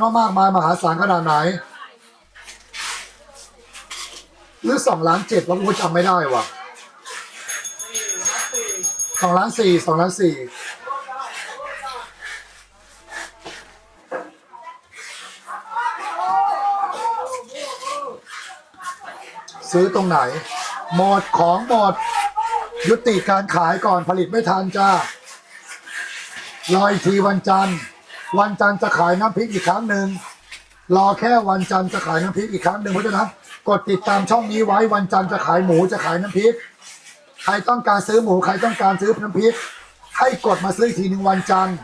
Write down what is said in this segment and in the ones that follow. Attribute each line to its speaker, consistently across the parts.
Speaker 1: ก็มากมายมหาศาลขนาดไหน หรือสองล้านเจ็ดวะกูจำไม่ได้ว่ะสองล้านสี่สองล้านสี่ซื้อตรงไหน หมดของหมด ยุติการขายก่อนผลิตไม่ทันจ้ารออีกทีวันจันทร์ วันจันทร์จะขายน้ำพริกอีกครั้งหนึ่งรอแค่วันจันทร์จะขายน้ำพริกอีกครั้งหนึ่งเพราะฉะนั้นกดติดตามช่องนี้ไว้วันจันทร์จะขายหมูจะขายน้ำพริก ใครต้องการซื้อหมูใครต้องการซื้อน้ำพริก ให้กดมาซื้อทีหนึ่งวันจันทร์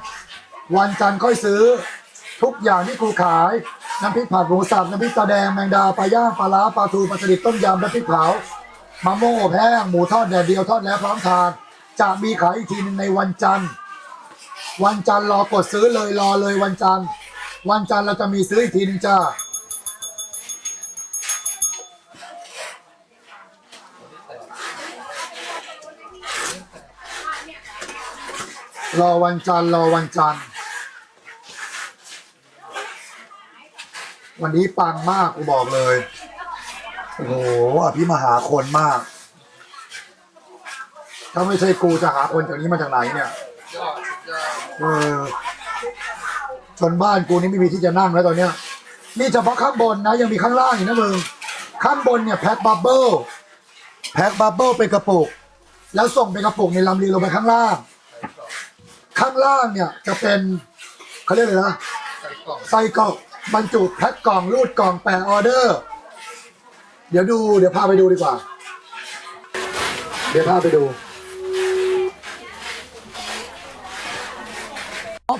Speaker 1: วันจันทร์ค่อยซื้อ ทุกอย่างที่กูขายน้ำพริกผัดหมูสับน้ำพริกตาแดงแมงดาปลาย่างปลาล้าปลาทูปลาสลิดต้มยำน้ำพริกเผามะม่วงอบแห้งหมูทอดแดดเดียวทอดแล้วพร้อมทานจะมีขายอีกทีหนึงในวันจันทร์ วันจันทร์รอกดซื้อเลยรอเลยวันจันทร์วันจันทร์เราจะมีซื้ออีกทีหนึงจ้ารอวันจันทร์รอวันจันทร์วันนี้ปังมากกูบอกเลย โอ้โหอภิมหาคนมาก ถ้าไม่ใช่กูจะหาคนจากนี้มาจากไหนเนี่ย เออจนบ้านกูนี่ไม่มีที่จะนั่งแล้วตอนเนี้ยนี่เฉพาะข้างบนนะ ยังมีข้างล่างอีกนะมึงข้างบนเนี่ยแพ็คบับเบิ้ลแพ็คบับเบิ้ลเป็นกระปุก แล้วส่งเป็นกระปุกในลำเลียงลงไปข้างล่าง ข้างล่างเนี่ยจะเป็นเขาเรียกอะไรนะใส่กล่องบรรจุแพ็คกล่องรูดกล่องแปะออเดอร์ เดี๋ยวดูเดี๋ยวพาไปดูดีกว่า เดี๋ยวพาไปดู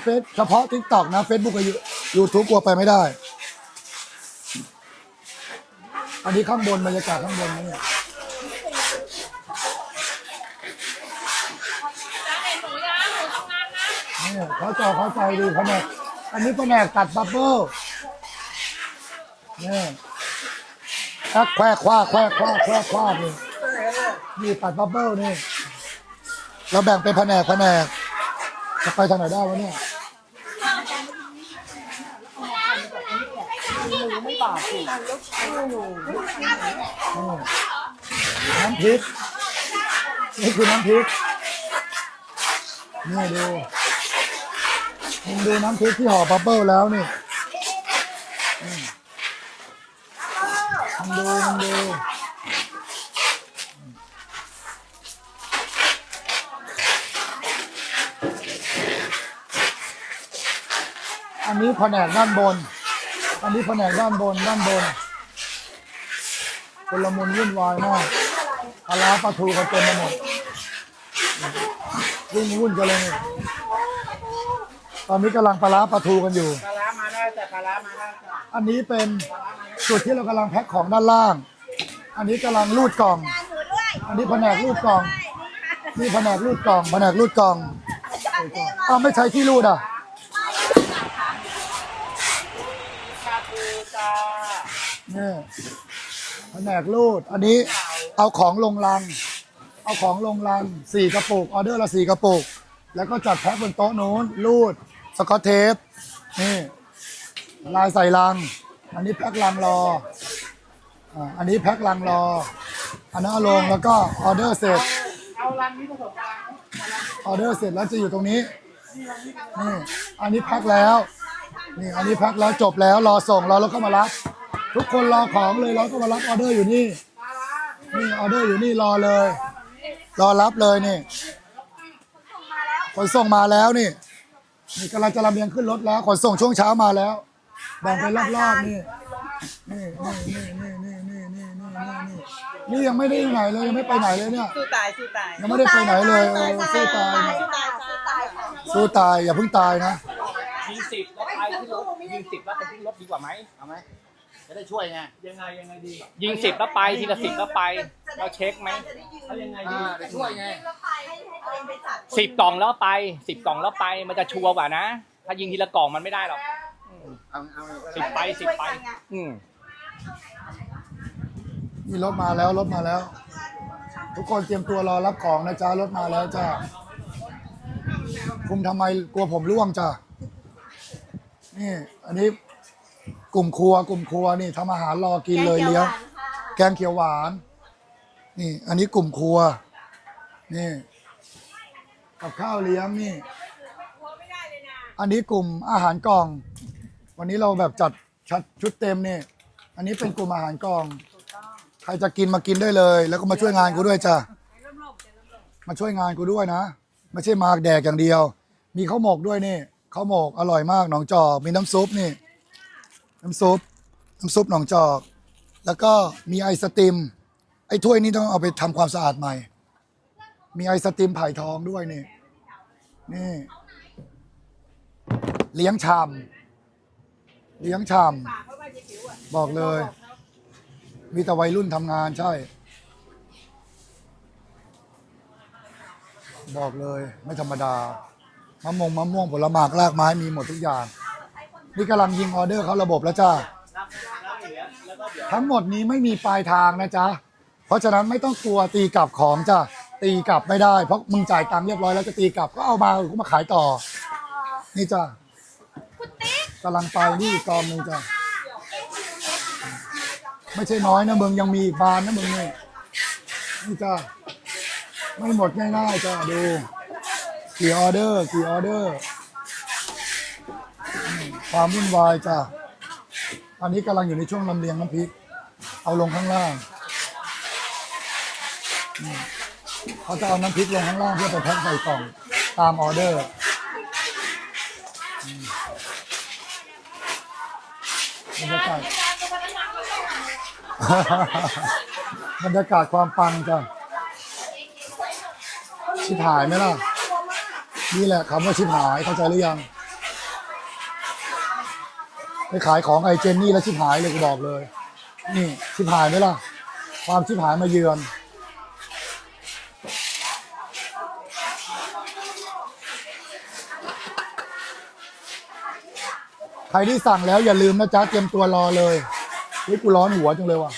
Speaker 1: เฉพาะเฟซเฉพาะทิกตอกนะเฟซบุ๊กกับยูทูบกลัวไปไม่ได้ อันนี้ข้างบนบรรยากาศข้างบนนะเนี่ย
Speaker 2: เห็นหนูยังหนูทำงานนะ
Speaker 1: นี่เขาจอเขาใจดูแผนกอันนี้แผนกตัดบับเบิ้ลนี่ทักแควคว้าแควคว้าแควคว้านี่นี่ตัดบับเบิ้ลนี่เราแบ่งเป็นแผนกแผนกจะไปทางไหนได้วะเนี่ย น้ำพริก นี่คือน้ำพริก นี่ดูมึงดูน้ำพริกที่ห่อบับเบิ้ลแล้วนี่มมึงดูมึงดูอันนี้แผนกด้านบน อันนี้แผนกด้านบนด้านบนคนละมุนวุ่นวายมากปลาร้าปลาทูกันเต็มไปหมดวุ่นวุ่นกันเลยนี่ตอนนี้กำลังปลาร้าปลาทูกันอยู่
Speaker 3: ปลาร้ามาได้แต่ปลาร้ามาได้จ้ะ
Speaker 1: อันนี้เป็นจุดที่เรากำลังแพ็คของด้านล่าง อันนี้กำลังรูดกล่อง อันนี้แผนกรูดกล่อง นี่แผนกรูดกล่องแผนกรูดกล่องอ้าวไม่ใช้ที่รูดอะ
Speaker 3: ชาบูจ้า
Speaker 1: นี่แผนกรูด อันนี้เอาของลงลัง เอาของลงลังสี่กระปุกออเดอร์ละสี่กระปุก แล้วก็จัดแพ็คบนโต๊ะนู้นรูดสกอตเทปนี่ลายใส่ลัง อันนี้แพ็คลังรออ่าอันนี้แพ็คลังรอ อันนั้นเอาลงแล้วก็ออเดอร์เสร็จ
Speaker 3: เอารังนี้ผสมกัน
Speaker 1: ออเดอร์เสร็จแล้วจะอยู่ตรงนี้ นี่ อันนี้แพ็คแล้ว นี่ อันนี้แพ็คแล้วจบแล้วรอส่งรอแล้วก็มารับ ทุกคนรอของเลยเราก็มารับออเดอร์อยู่นี่ นี่ออเดอร์อยู่นี่รอเลย รอรับเลยนี่ขนส่งมาแล้วนี่นี่กำลังจะลำเลียงขึ้นรถแล้วขนส่งช่วงเช้ามาแล้วแบ่งไปรอบๆนี่นี่นี่นี่นี่นี่นี่นี่นี่นี่นี่นี่ยังไม่ได้ไหนเลยยังไม่ไปไหนเลยเนี่ย
Speaker 3: สู้ตายสู้ตาย
Speaker 1: ยังไม่ได้ไปไหนเลยเออสู้ตาย
Speaker 2: สู้ตายสู้ตายค่ะ
Speaker 1: สู้ตายอย่าเพิ่งตายนะ
Speaker 4: ยิงสิบแล้วไปที่รถยิงสิบแล้วไปที่รถดีกว่าไหมเอาไหม ได้ช่วยไง
Speaker 3: ยังไงยังไงดี
Speaker 4: ยิงสิบแล้วไปทีละสิบแล้วไป เราเช็คไหม
Speaker 3: เอายังไง
Speaker 4: อ่า
Speaker 3: ดี
Speaker 4: ได้ช่วยไง
Speaker 2: แล้วไปให้ให้ตัวเองไปจัด
Speaker 4: สิบกล่องแล้วไปสิบกล่องแล้วไปมันจะชัวร์กว่านะ ถ้ายิงทีละกล่องมันไม่ได้หรอก
Speaker 3: เอาเอา
Speaker 4: สิบไปสิบไป อืม
Speaker 1: นี่รถมาแล้วรถมาแล้ว ทุกคนเตรียมตัวรอรับของนะจ๊ะรถมาแล้วจ้าคุมทำไมกลัวผมร่วงจ้ะนี่ อันนี้ กลุ่มครัว กลุ่มครัวนี่ทำอาหารรอกินเลยเลี้ยง แกงเขียวหวาน นี่ อันนี้กลุ่มครัว นี่ กับข้าวเลี้ยงนี่ อันนี้กลุ่มอาหารกล่อง วันนี้เราแบบจัดชัดชุดเต็มนี่ อันนี้เป็นกลุ่มอาหารกล่อง ใครจะกินมากินได้เลย แล้วก็มาช่วยงานกูด้วยจ้ะ มาช่วยงานกูด้วยนะ ไม่ใช่มาแดกอย่างเดียว มีข้าวหมกด้วยนี่ข้าวหมกอร่อยมากหนองจอกมีน้ำซุปนี่ น้ำซุปน้ำซุปหนองจอก แล้วก็มีไอศติม ไอ้ถ้วยนี้ต้องเอาไปทำความสะอาดใหม่ มีไอศติมไผ่ทองด้วยนี่นี่ เลี้ยงชามเลี้ยงชามบอกเลย มีแต่วัยรุ่นทำงานใช่ บอกเลยไม่ธรรมดามะม่วงมะม่วงผลไม้รากไม้มีหมดทุกอย่าง นี่กำลังยิงออเดอร์เขาระบบแล้วจ้าทั้งหมดนี้ไม่มีปลายทางนะจ๊ะ เพราะฉะนั้นไม่ต้องกลัวตีกลับของจ้ะตีกลับไม่ได้ เพราะมึงจ่ายตังค์เรียบร้อยแล้วจะตีกลับก็เอามาก็มาขายต่อ นี่จ้ะกำลังไปนี่กองหนึงจ้ะไม่ใช่น้อยนะมึงยังมีบานนะมึงนี่นี่จ้ะไม่หมดง่ายๆจ้ะดูกี่ออเดอร์กี่ออเดอร์ ความวุ่นวายจ้ะอันนี้กำลังอยู่ในช่วงลำเลียงน้ำพริก เอาลงข้างล่างเขาจะเอาน้ำพริกลงข้างล่างเพื่อไปแพ็คใส่กล่องตามออเดอร์มบรรยากาศบรรยากาศความปังจ้ะชิบหายไหมล่ะ นี่แหละคำว่าชิบหายเข้าใจหรือยัง ไปขายของไอเจนนี่แล้วชิบหายเลยกูบอกเลย นี่ชิบหายไหมล่ะ ความชิบหายมาเยือน ใครที่สั่งแล้วอย่าลืมนะจ๊ะเตรียมตัวรอเลยเฮ้ยกูร้อนหัวจังเลยว่ะ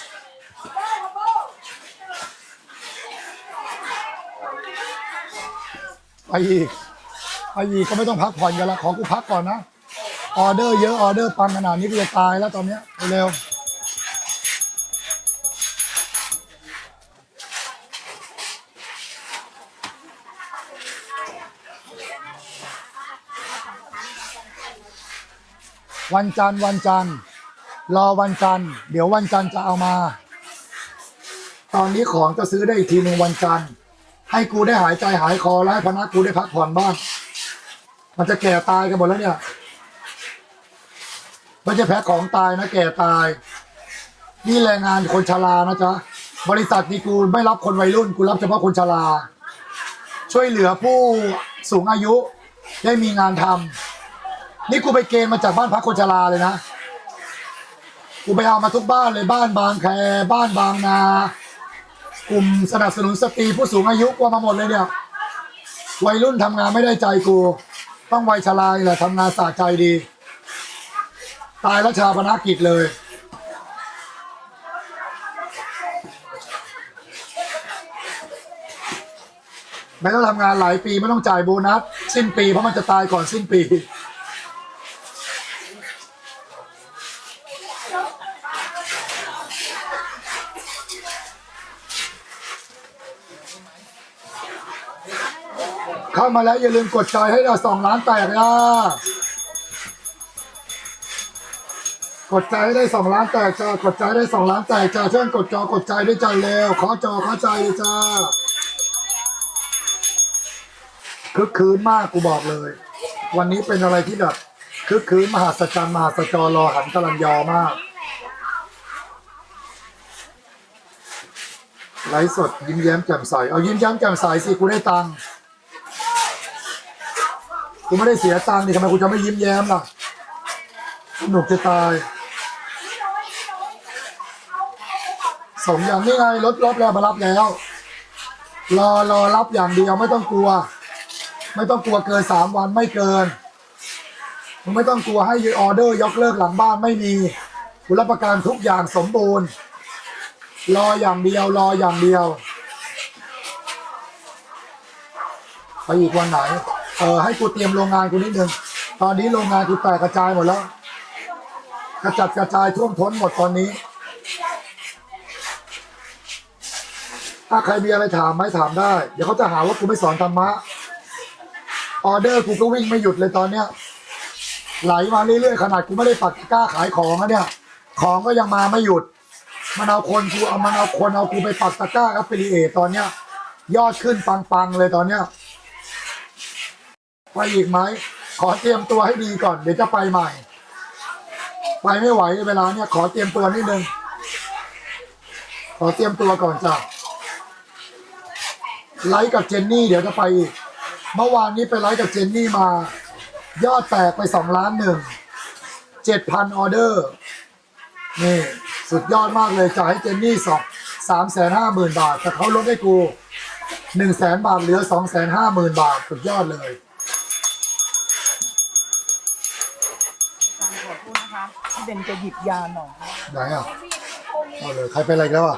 Speaker 1: ไปอีกไปอีกก็ไม่ต้องพักผ่อนกันละขอกูพักก่อนนะ ออเดอร์เยอะออเดอร์ปังขนาดนี้กูจะตายแล้วตอนเนี้ยเร็ววันจันทร์วันจันทร์รอวันจันทร์เดี๋ยววันจันทร์จะเอามา ตอนนี้ของจะซื้อได้อีกทีหนึ่งวันจันทร์ให้กูได้หายใจหายคอแล้วให้พนักกูได้พักผ่อนบ้างมันจะแก่ตายกันหมดแล้วเนี่ย ไม่ใช่แพ้ของตายนะแก่ตาย นี่แรงงานคนชรานะจ๊ะบริษัทนี้กูไม่รับคนวัยรุ่นกูรับเฉพาะคนชราช่วยเหลือผู้สูงอายุได้มีงานทำนี่กูไปเกณฑ์มาจากบ้านพักคนชราเลยนะกูไปเอามาทุกบ้านเลยบ้านบางแคบ้านบางนากลุ่มสนับสนุนสตรีผู้สูงอายุกว่ามาหมดเลยเนี่ยวัยรุ่นทำงานไม่ได้ใจกู ต้องวัยชรานี่แหละทำงานสะใจดี ตายแล้วชาปนกิจเลย ไม่ต้องทำงานหลายปีไม่ต้องจ่ายโบนัส สิ้นปีเพราะมันจะตายก่อนสิ้นปี เข้ามาแล้วอย่าลืมกดใจให้เราสองล้านแตกนะ กดใจให้ได้สองล้านแตกจ้ากดใจได้สองล้านแตกจ้าเชิญกดจอกดใจด้วยจ้าเร็วขอจอขอใจเลยจ้าคึกคืนมากกูบอกเลย วันนี้เป็นอะไรที่แบบคึกคืนมหาสจรรย์มหาสจรรอหันกลันยอมากไลฟ์สดยิ้มแย้มแจ่มใสเอายิ้มแย้มแจ่มใสสิกูได้ตังค์กูไม่ได้เสียตังค์นี่ทำไมกูจะไม่ยิ้มแย้มล่ะสนุกจะตาย สมอย่างนี้ไงรถรถแล้วมารับแล้ว รอรอรับอย่างเดียวไม่ต้องกลัว ไม่ต้องกลัวเกินสามวันไม่เกินมึงไม่ต้องกลัวให้ออเดอร์ยกเลิกหลังบ้านไม่มีกูรับประกันทุกอย่างสมบูรณ์ รออย่างเดียวรออย่างเดียวไปอีกวันไหน เออให้กูเตรียมโรงงานกูนิดนึง ตอนนี้โรงงานกูแตกกระจายหมดแล้ว กระจัดกระจายท่วมท้นหมดตอนนี้ ถ้าใครมีอะไรถามไหมถามได้ เดี๋ยวเขาจะหาว่ากูไม่สอนธรรมะ ออเดอร์กูก็วิ่งไม่หยุดเลยตอนเนี้ย ไหลมาเรื่อยๆขนาดกูไม่ได้ปักตะกร้าขายของอะเนี่ย ของก็ยังมาไม่หยุด มันเอาคนกูเอามันเอาคนเอากูไปปักตะกร้าอัปเปรีเอตอนเนี้ย ยอดขึ้นปังๆเลยตอนเนี้ย ไปอีกไหม ขอเตรียมตัวให้ดีก่อน เดี๋ยวจะไปใหม่ ไปไม่ไหวเวลาเนี่ยขอเตรียมตัวนิดนึง ขอเตรียมตัวก่อนจ้ะ ไลฟ์กับเจนนี่เดี๋ยวจะไปอีกเมื่อวานนี้ไปไลฟ์กับเจนนี่มา ยอดแตกไปสองล้านหนึ่งเจ็ดพันออเดอร์นี่สุดยอดมากเลยจ่ายให้เจนนี่สองสามแสนห้าหมื่นบาท แต่เขาลดให้กูหนึ่งแสนบาทเหลือสองแสนห้าหมื่นบาท สุดยอดเลย
Speaker 3: ขอโทษนะคะพี่เบนจะหยิบยาหน่อย
Speaker 1: ไหนอะเอาเลยใครเป็นอะไรอีกแล้วอะ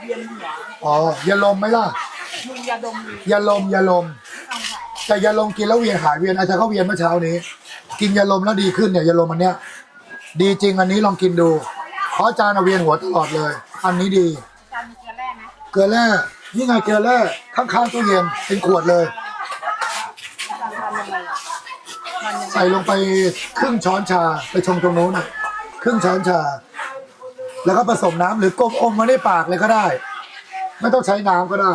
Speaker 3: เวียนหัว
Speaker 1: อ๋อยาลมไหมล่ะ
Speaker 3: มึงยาดมดี
Speaker 1: ยาลมยาลม แต่ยาลมกินแล้วเวียนหายเวียนอาจารย์เขาเวียนเมื่อเช้านี้ กินยาลมแล้วดีขึ้นเนี่ยยาลมอันเนี้ย ดีจริงอันนี้ลองกินดูเพราะอาจารย์เอาเวียนหัวตลอดเลย อันนี้ดี
Speaker 2: จานมีเกลือแร่ไหม
Speaker 1: เกลือแร่นี่ไงเกลือแร่ข้างๆตู้เย็นเป็นขวดเลยใส่ลงไปครึ่งช้อนชาไปชงตรงโน้นน่ะครึ่งช้อนชา แล้วก็ผสมน้ำหรือกลมอมมาในปากเลยก็ได้ ไม่ต้องใช้น้ำก็ได้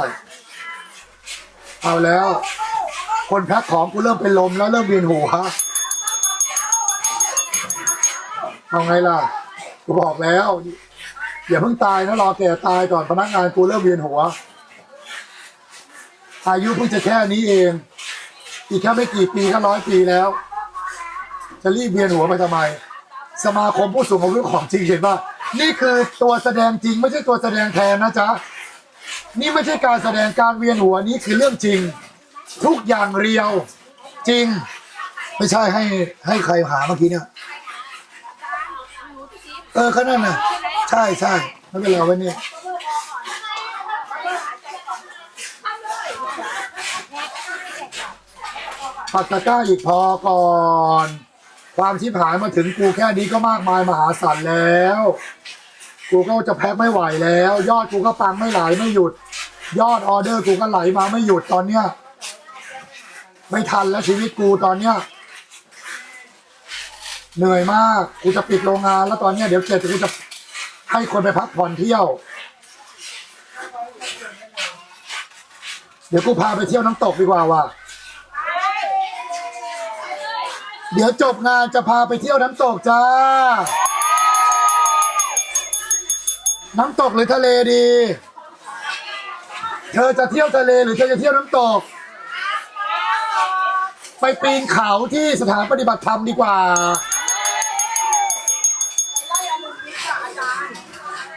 Speaker 1: เอาแล้ว คนแพ็คของกูเริ่มเป็นลมแล้วเริ่มเวียนหัวเอาไงล่ะกูบอกแล้วอย่าเพิ่งตายนะรอแก่ตายก่อนพนักงานกูเริ่มเวียนหัว อายุเพิ่งจะแค่นี้เอง อีกแค่ไม่กี่ปีก็ร้อยปีแล้ว จะรีบเวียนหัวไปทำไม สมาคมผู้สูงอายุของจริงเห็นป่ะนี่คือตัวแสดงจริงไม่ใช่ตัวแสดงแทนนะจ๊ะ นี่ไม่ใช่การแสดงการเวียนหัวนี่คือเรื่องจริง ทุกอย่างเรียวจริง ไม่ใช่ให้ให้ใครหาเมื่อกี้เนี่ยเออก็นั่นน่ะ ใช่ใช่ไม่เป็นไรว้เนี่ยปัตตะก้าอีกพอก่อน ความชิบหายมาถึงกูแค่นี้ก็มากมายมหาศาลแล้ว กูก็จะแพ็คไม่ไหวแล้ว ยอดกูก็ปังไม่ไหลไม่หยุด ยอดออเดอร์กูก็ไหลมาไม่หยุดตอนเนี้ยไม่ทันแล้วชีวิตกูตอนเนี้ยเหนื่อยมากกูจะปิดโรงงาน แล้วตอนเนี้ยเดี๋ยวเสร็จกูจะให้คนไปพักผ่อนเที่ยว เดี๋ยวกูพาไปเที่ยวน้ำตกดีกว่าว่ะเดี๋ยวจบงานจะพาไปเที่ยวน้ำตกจ้า น้ำตกหรือทะเลดี เธอจะเที่ยวทะเลหรือเธอจะเที่ยวน้ำตก ไปปีนเขาที่สถานปฏิบัติธรรมดีกว่า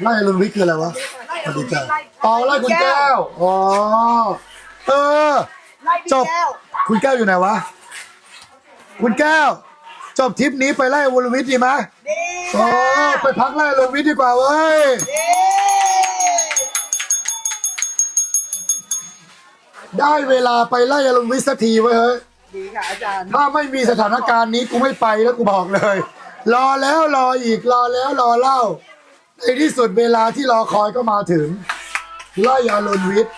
Speaker 1: ไล่อรุณวิทย์คืออะไรวะสวัสดีจ้าอ๋อไล่คุณแก้ว อ๋อ เออ จบ คุณแก้วอยู่ไหนวะ คุณแก้ว จบทริปนี้ไปไล่อรุณวิทย์ดีไหมโอ้ไปพักไล่อรุณวิทย์ดีกว่าเว้ยได้เวลาไปไล่อรุณวิทย์สักทีเว้ยเฮ้ย
Speaker 3: ดีค่ะอาจารย์
Speaker 1: ถ้าไม่มีสถานการณ์นี้กูไม่ไปแล้วกูบอกเลย รอแล้วรออีกรอแล้วรอเล่า ในที่สุดเวลาที่รอคอยก็มาถึงไล่อรุณวิทย์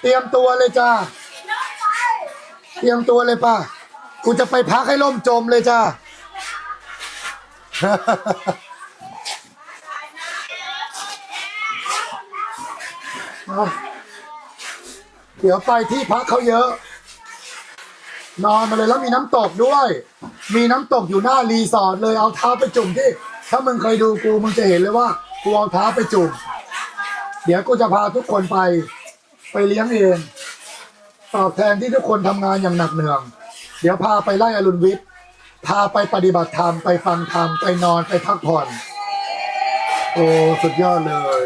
Speaker 1: เตรียมตัวเลยจ้าเตรียมตัวเลยป่ะ กูจะไปพักให้ล่มจมเลยจ้า เดี๋ยวไปที่พักเขาเยอะ นอนมาเลยแล้วมีน้ำตกด้วย มีน้ำตกอยู่หน้ารีสอร์ทเลยเอาเท้าไปจุ่มที่ ถ้ามึงเคยดูกูมึงจะเห็นเลยว่า กูเอาเท้าไปจุ่ม เดี๋ยวกูจะพาทุกคนไป ไปเลี้ยงเอง ตอบแทนที่ทุกคนทำงานอย่างหนักเหนื่อย เดี๋ยวพาไปไล่อรุณวิทย์ พาไปปฏิบัติธรรม ไปฟังธรรม ไปนอนไปพักผ่อน โอ้ สุดยอดเลย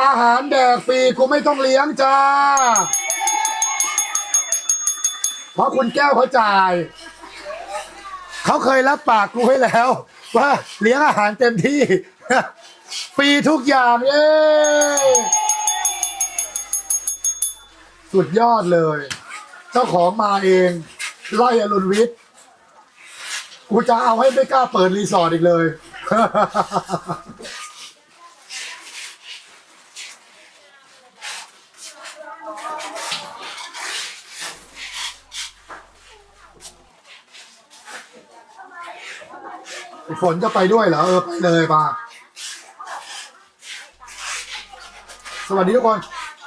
Speaker 1: อาหารแดกฟรีกูไม่ต้องเลี้ยงจ้า เพราะคุณแก้วเขาจ่าย เขาเคยรับปากกูไว้แล้ว ว่าเลี้ยงอาหารเต็มที่ ฟรีทุกอย่างเย้ สุดยอดเลย เจ้าของมาเองไล่อรุณวิทย์กูจะเอาให้ไม่กล้าเปิดรีสอร์ทอีกเลย ฝนจะไปด้วยเหรอ เออ ไปเลยป่ะสวัสดีทุกคน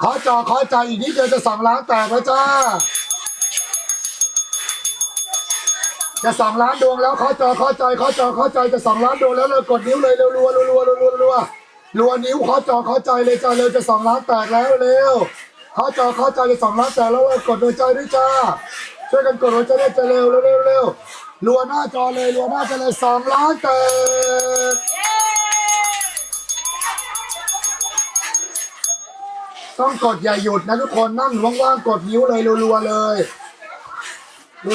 Speaker 1: ขอจอขอใจอีกนิดเดียวจะสองล้านแตกแล้วจ้า จะสองล้านดวงแล้วขอจอขอใจขอจอขอใจจะสองล้านดวงแล้วเลยกดนิ้วเลยเร็วรัวรัวรัวรัวรัวรัวรัวนิ้วขอจอขอใจเลยจ้าเร็วจะสองล้านแตกแล้วเร็วขอจอขอใจจะสองล้านแตกแล้วเลยกดหัวใจด้วยจ้า ช่วยกันกดหัวใจด้วยจ้าเร็วเร็วเร็วเร็วรัวหน้าจอเลยรัวหน้าจอเลยสองล้านแตก ต้องกดอย่าหยุดนะทุกคนนั่งว่างๆกดนิ้วเลยรัวๆเลย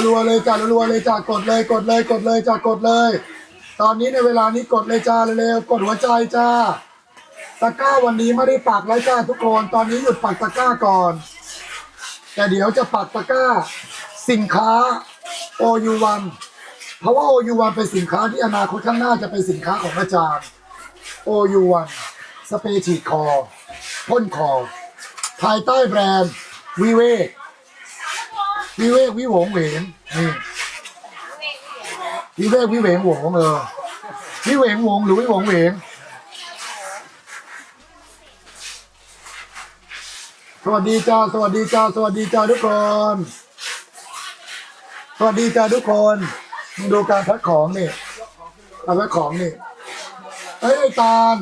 Speaker 1: รัวๆเลยจ้ารัวๆเลยจ้ากดเลยกดเลยกดเลยจ้ากดเลย ตอนนี้ในเวลานี้กดเลยจ้าเร็วๆกดหัวใจจ้าตะก้าวันนี้ไม่ได้ปักแล้วจ้าทุกคน ตอนนี้หยุดปักตะก้าก่อน แต่เดี๋ยวจะปักตะก้า สินค้า OU1 เพราะว่า OU1 เป็นสินค้าที่อนาคตข้างหน้าจะเป็นสินค้าของอาจารย์ OU1 สเปรย์ฉีดคอพ่นคอ ภายใต้แบรนด์วิเวกวิเวกวิหวงเหวงนี่วิเวกวิเหวงหวงเออวิเหวงหวงหรือวิหวงเหวงสวัสดีจ้าสวัสดีจ้าสวัสดีจ้าทุกคน สวัสดีจ้าทุกคนมึงดูการแพ็คของนี่การแพ็คของนี่เอ้ยตาล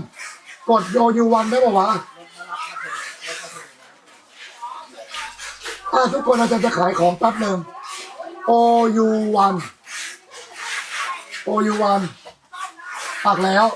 Speaker 1: กดโยยูวันได้ป่าวะ้าทุกคนอาจารย์จะขายของแป๊บหนึ่ง OU1 OU1 ปักแล้ว